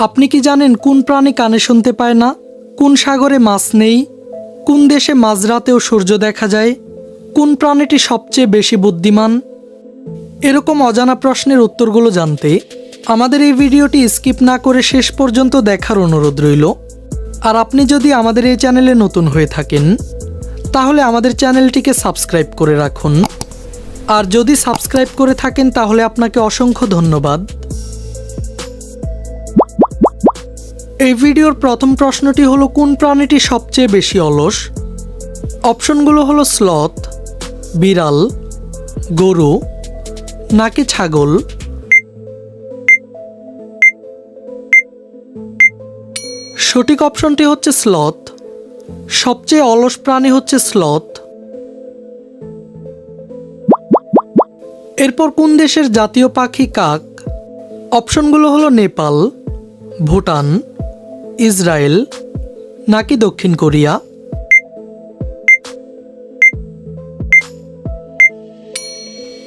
আপনি কি জানেন কোন প্রাণী কানে শুনতে পায় না? কোন সাগরে মাছ নেই? কোন দেশে মাঝরাতেও সূর্য দেখা যায়? কোন প্রাণীটি সবচেয়ে বেশি বুদ্ধিমান? এরকম অজানা প্রশ্নের উত্তরগুলো জানতে আমাদের এই ভিডিওটি স্কিপ না করে শেষ পর্যন্ত দেখার অনুরোধ রইল। আর আপনি যদি আমাদের এই চ্যানেলে নতুন হয়ে থাকেন, তাহলে আমাদের চ্যানেলটিকে সাবস্ক্রাইব করে রাখুন। আর যদি সাবস্ক্রাইব করে থাকেন, তাহলে আপনাকে অসংখ্য ধন্যবাদ। এই ভিডিওর প্রথম প্রশ্নটি হলো, কোন প্রাণীটি সবচেয়ে বেশি অলস? অপশনগুলো হলো স্লথ, বিড়াল, গরু, নাকি ছাগল? সঠিক অপশনটি হচ্ছে স্লথ। সবচেয়ে অলস প্রাণী হচ্ছে স্লথ। এরপর কোন দেশের জাতীয় পাখি কাক? অপশনগুলো হলো নেপাল, ভুটান ইসরায়েল, নাকি দক্ষিণ কোরিয়া?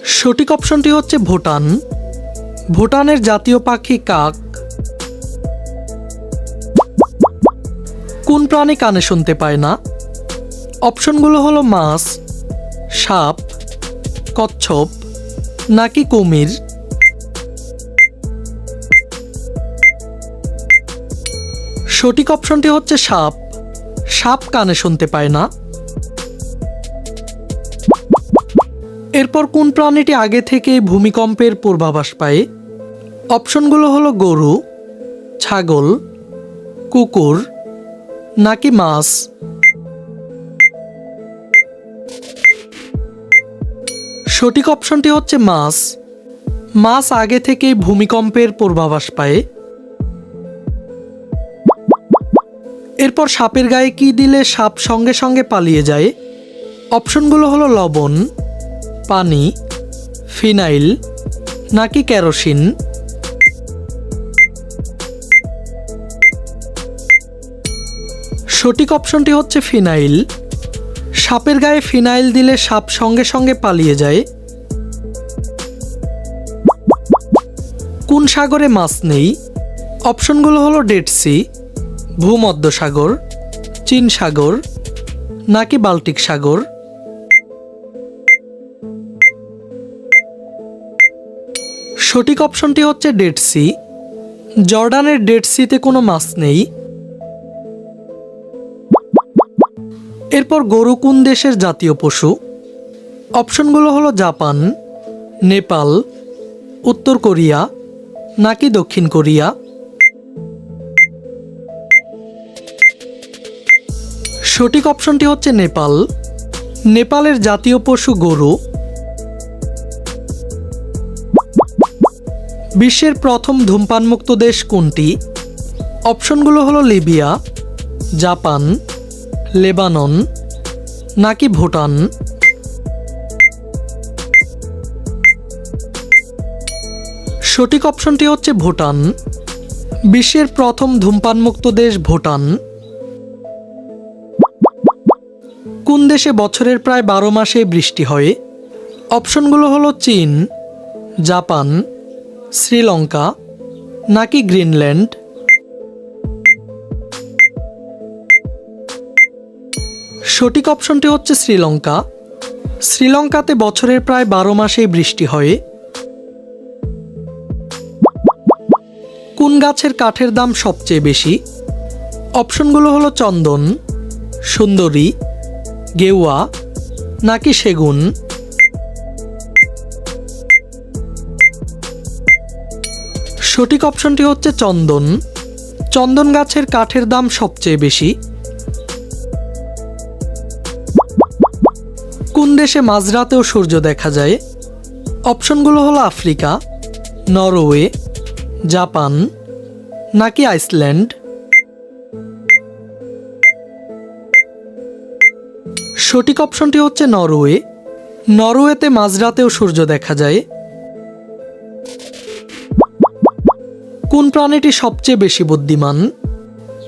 সঠিক অপশনটি হচ্ছে ভুটান। ভুটানের জাতীয় পাখি কাক। কোন প্রাণী কানে শুনতে পায় না? অপশনগুলো হলো মাছ, সাপ, কচ্ছপ, নাকি কুমির? সঠিক অপশনটি হচ্ছে সাপ। সাপ কানে শুনতে পায় না। এরপর কোন প্রাণীটি আগে থেকে ভূমিকম্পের পূর্বাভাস পায়? অপশনগুলো হলো গরু, ছাগল, কুকুর, নাকি মাছ? সঠিক অপশনটি হচ্ছে মাছ। মাছ আগে থেকেই ভূমিকম্পের পূর্বাভাস পায়। এরপর সাপের গায়ে কি দিলে সাপ সঙ্গে সঙ্গে পালিয়ে যায়? অপশনগুলো হলো লবণ, পানি, ফিনাইল, নাকি কেরোসিন? সঠিক অপশনটি হচ্ছে ফিনাইল। সাপের গায়ে ফিনাইল দিলে সাপ সঙ্গে সঙ্গে পালিয়ে যায়। কোন সাগরে মাছ নেই? অপশনগুলো হলো ডেড সি। ভূমধ্য সাগর চীন সাগর, নাকি বাল্টিক সাগর? সঠিক অপশনটি হচ্ছে ডেড সি। জর্ডানের ডেড সিতে কোনো মাছ নেই। এরপর গরু কোন দেশের জাতীয় পশু? অপশনগুলো হলো জাপান, নেপাল, উত্তর কোরিয়া, নাকি দক্ষিণ কোরিয়া? সঠিক অপশনটি হচ্ছে নেপাল, নেপালের জাতীয় পশু গরু, বিশ্বের প্রথম ধূমপানমুক্ত দেশ কোনটি? অপশনগুলো হলো লিবিয়া, জাপান, লেবানন, নাকি ভুটান? সঠিক অপশনটি হচ্ছে ভুটান, বিশ্বের প্রথম ধূমপানমুক্ত দেশ ভুটান। কোন দেশে বছরের প্রায় বারো মাসে বৃষ্টি হয়? অপশনগুলো হলো চীন, জাপান, শ্রীলঙ্কা, নাকি গ্রিনল্যান্ড? সঠিক অপশনটি হচ্ছে শ্রীলঙ্কা। শ্রীলঙ্কাতে বছরের প্রায় বারো মাসেই বৃষ্টি হয়। কোন গাছের কাঠের দাম সবচেয়ে বেশি? অপশনগুলো হলো চন্দন, সুন্দরী গেওয়া নাকি সেগুন? সঠিক অপশনটি হচ্ছে চন্দন। চন্দন গাছের কাঠের দাম সবচেয়ে বেশি। কোন দেশে মাঝরাতেও সূর্য দেখা যায়? অপশনগুলো হলো আফ্রিকা, নরওয়ে, জাপান নাকি আইসল্যান্ড? সঠিক অপশনটি হচ্ছে নরওয়ে। নরওয়েতে মাঝরাতেও সূর্য দেখা যায়। কোন প্রাণীটি সবচেয়ে বেশি বুদ্ধিমান?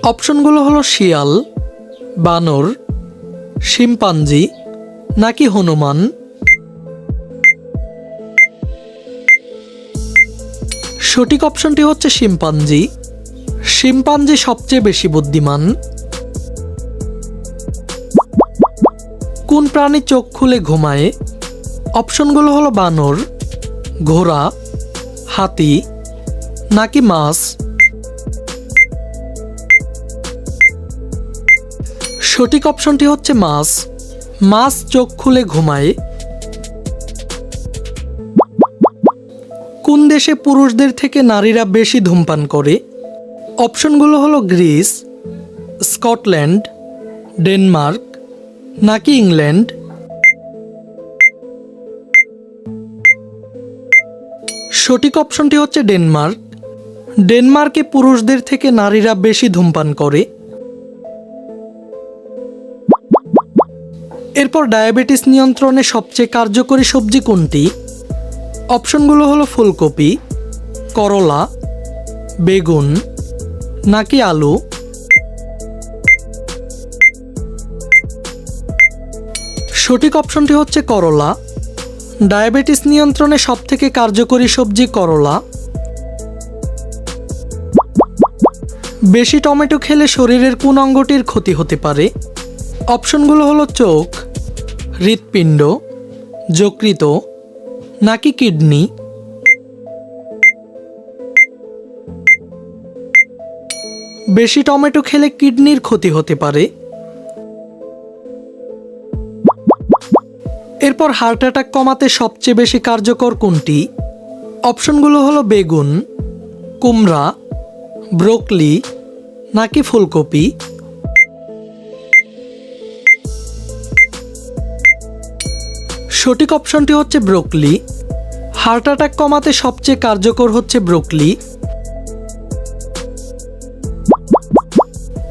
অপশনগুলো হলো শিয়াল, বানর, শিম্পাঞ্জি, নাকি হনুমান? সঠিক অপশনটি হচ্ছে শিম্পাঞ্জি। শিম্পাঞ্জি সবচেয়ে বেশি বুদ্ধিমান। কোন প্রাণী চোখ খুলে ঘুমায়? অপশনগুলো হলো বানর, ঘোড়া, হাতি, নাকি মাছ? সঠিক অপশনটি হচ্ছে মাছ। মাছ চোখ খুলে ঘুমায়। কোন দেশে পুরুষদের থেকে নারীরা বেশি ধূমপান করে? অপশনগুলো হলো গ্রিস, স্কটল্যান্ড, ডেনমার্ক নাকি ইংল্যান্ড? সঠিক অপশনটি হচ্ছে ডেনমার্ক। ডেনমার্কে পুরুষদের থেকে নারীরা বেশি ধূমপান করে। এরপর ডায়াবেটিস নিয়ন্ত্রণে সবচেয়ে কার্যকরী সবজি কোনটি? অপশনগুলো হলো ফুলকপি, করলা, বেগুন, নাকি আলু? সঠিক অপশনটি হচ্ছে করলা। ডায়াবেটিস নিয়ন্ত্রণে সবথেকে কার্যকরী সবজি করলা। বেশি টমেটো খেলে শরীরের কোন অঙ্গটির ক্ষতি হতে পারে? অপশনগুলো হলো চোখ, হৃৎপিণ্ড যকৃত নাকি কিডনি? বেশি টমেটো খেলে কিডনির ক্ষতি হতে পারে। এরপর হার্ট অ্যাটাক কমাতে সবচেয়ে বেশি কার্যকর কোনটি? অপশনগুলো হলো বেগুন, কুমড়া, ব্রোকলি, নাকি ফুলকপি? সঠিক অপশনটি হচ্ছে ব্রোকলি। হার্ট অ্যাটাক কমাতে সবচেয়ে কার্যকর হচ্ছে ব্রোকলি।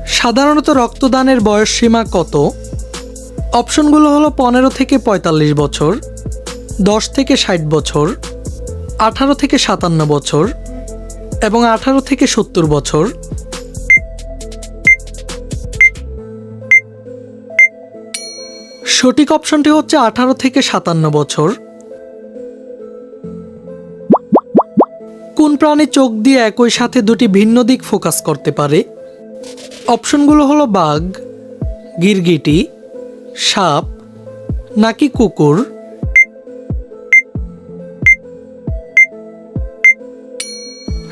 সাধারণত রক্তদানের বয়স সীমা কত? অপশনগুলো হলো পনেরো থেকে পঁয়তাল্লিশ বছর, দশ থেকে ষাট বছর, আঠারো থেকে সাতান্ন বছর এবং আঠারো থেকে সত্তর বছর। সঠিক অপশনটি হচ্ছে আঠারো থেকে সাতান্ন বছর। কোন প্রাণী চোখ দিয়ে একই সাথে দুটি ভিন্ন দিক ফোকাস করতে পারে? অপশনগুলো হলো বাঘ, গিরগিটি সাপ নাকি কুকুর?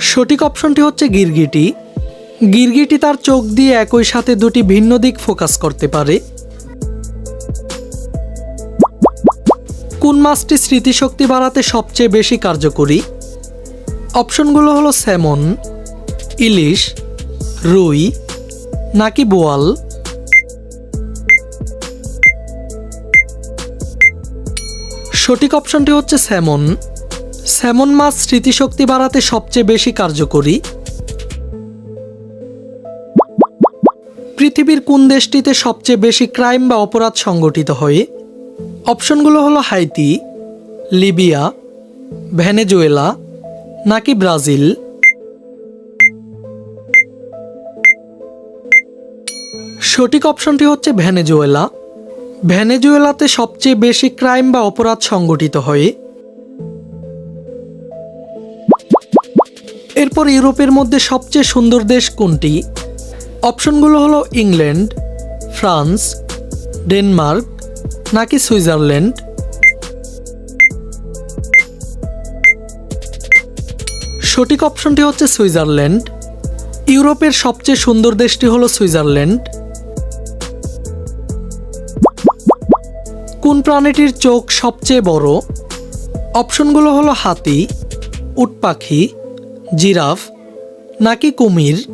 সঠিক অপশনটি হচ্ছে গিরগিটি। গিরগিটি তার চোখ দিয়ে একই সাথে দুটি ভিন্ন দিক ফোকাস করতে পারে। কোন মাছটি স্মৃতিশক্তি বাড়াতে সবচেয়ে বেশি কার্যকরী? অপশনগুলো হলো স্যামন, ইলিশ, রুই নাকি বোয়াল? সঠিক অপশনটি হচ্ছে স্যামন। স্যামন মাছ স্মৃতিশক্তি বাড়াতে সবচেয়ে বেশি কার্যকরী। পৃথিবীর কোন দেশটিতে সবচেয়ে বেশি ক্রাইম বা অপরাধ সংগঠিত হয়? অপশনগুলো হলো হাইতি, লিবিয়া, ভেনেজুয়েলা, নাকি ব্রাজিল? সঠিক অপশনটি হচ্ছে ভেনেজুয়েলা। ভেনেজুয়েলাতে সবচেয়ে বেশি ক্রাইম বা অপরাধ সংগঠিত হয়? এরপর ইউরোপের মধ্যে সবচেয়ে সুন্দর দেশ কোনটি? অপশনগুলো হলো ইংল্যান্ড, ফ্রান্স, ডেনমার্ক, নাকি সুইজারল্যান্ড? সঠিক অপশনটি হচ্ছে সুইজারল্যান্ড। ইউরোপের সবচেয়ে সুন্দর দেশটি হলো সুইজারল্যান্ড। কোন প্রাণীটির চোখ সবচেয়ে বড়? অপশনগুলো হলো হাতি, উট পাখি, জিরাফ, নাকি কুমির?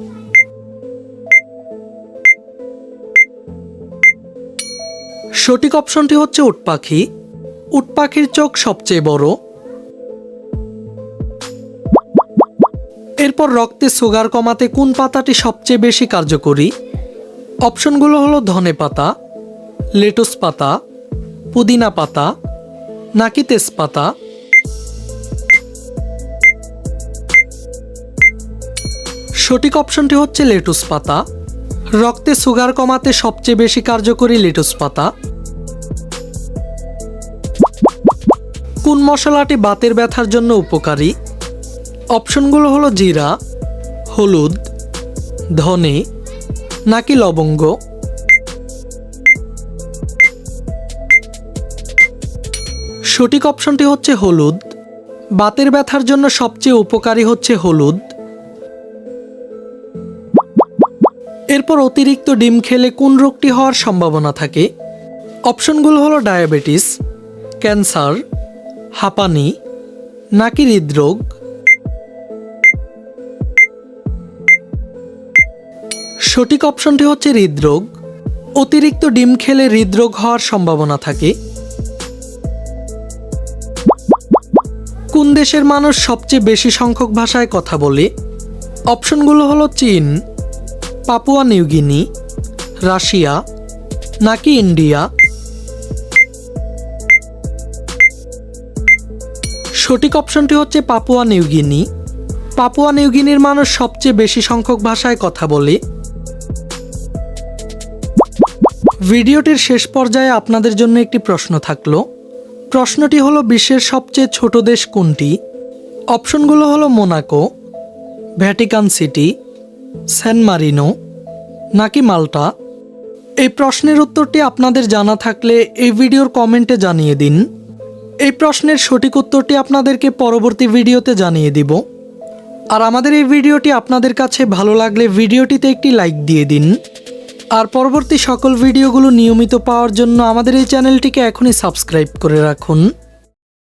সঠিক অপশনটি হচ্ছে উট পাখি। উট পাখির চোখ সবচেয়ে বড়। এরপর রক্তে সুগার কমাতে কোন পাতাটি সবচেয়ে বেশি কার্যকরী? অপশনগুলো হলো ধনে পাতা, লেটুস পাতা পুদিনা পাতা, নাকি তেজপাতা? সঠিক অপশনটি হচ্ছে লেটুস পাতা। রক্তে সুগার কমাতে সবচেয়ে বেশি কার্যকরী লেটুস পাতা। কোন মশলাটি বাতের ব্যথার জন্য উপকারী? অপশনগুলো হলো জিরা, হলুদ, ধনে, নাকি লবঙ্গ? সঠিক অপশনটি হচ্ছে হলুদ। বাতের ব্যথার জন্য সবচেয়ে উপকারী হচ্ছে হলুদ। এরপর অতিরিক্ত ডিম খেলে কোন রোগটি হওয়ার সম্ভাবনা থাকে? অপশনগুলো হলো ডায়াবেটিস, ক্যান্সার, হাঁপানি, নাকি হৃদরোগ। সঠিক অপশনটি হচ্ছে হৃদরোগ। অতিরিক্ত ডিম খেলে হৃদরোগ হওয়ার সম্ভাবনা থাকে। কোন দেশের মানুষ সবচেয়ে বেশি সংখ্যক ভাষায় কথা বলে? অপশনগুলো হলো চীন, পাপুয়া নিউগিনি রাশিয়া, নাকি ইন্ডিয়া? সঠিক অপশনটি হচ্ছে পাপুয়া নিউগিনি পাপুয়া নিউগিনির মানুষ সবচেয়ে বেশি সংখ্যক ভাষায় কথা বলে। ভিডিওটির শেষ পর্যায়ে আপনাদের জন্য একটি প্রশ্ন থাকল প্রশ্নটি হলো বিশ্বের সবচেয়ে ছোট দেশ কোনটি? অপশনগুলো হলো Monaco, Vatican City San Marino নাকি মাল্টা? এই প্রশ্নের উত্তরটি আপনাদের জানা থাকলে এই ভিডিওর কমেন্টে জানিয়ে দিন। এই প্রশ্নের সঠিক উত্তরটি আপনাদেরকে পরবর্তী ভিডিওতে জানিয়ে দিব। আর আমাদের এই ভিডিওটি আপনাদের কাছে ভালো লাগলে ভিডিওটিতে একটি লাইক দিয়ে দিন। আর পরবর্তী সকল ভিডিওগুলো নিয়মিত পাওয়ার জন্য আমাদের এই চ্যানেলটিকে এখনই সাবস্ক্রাইব করে রাখুন।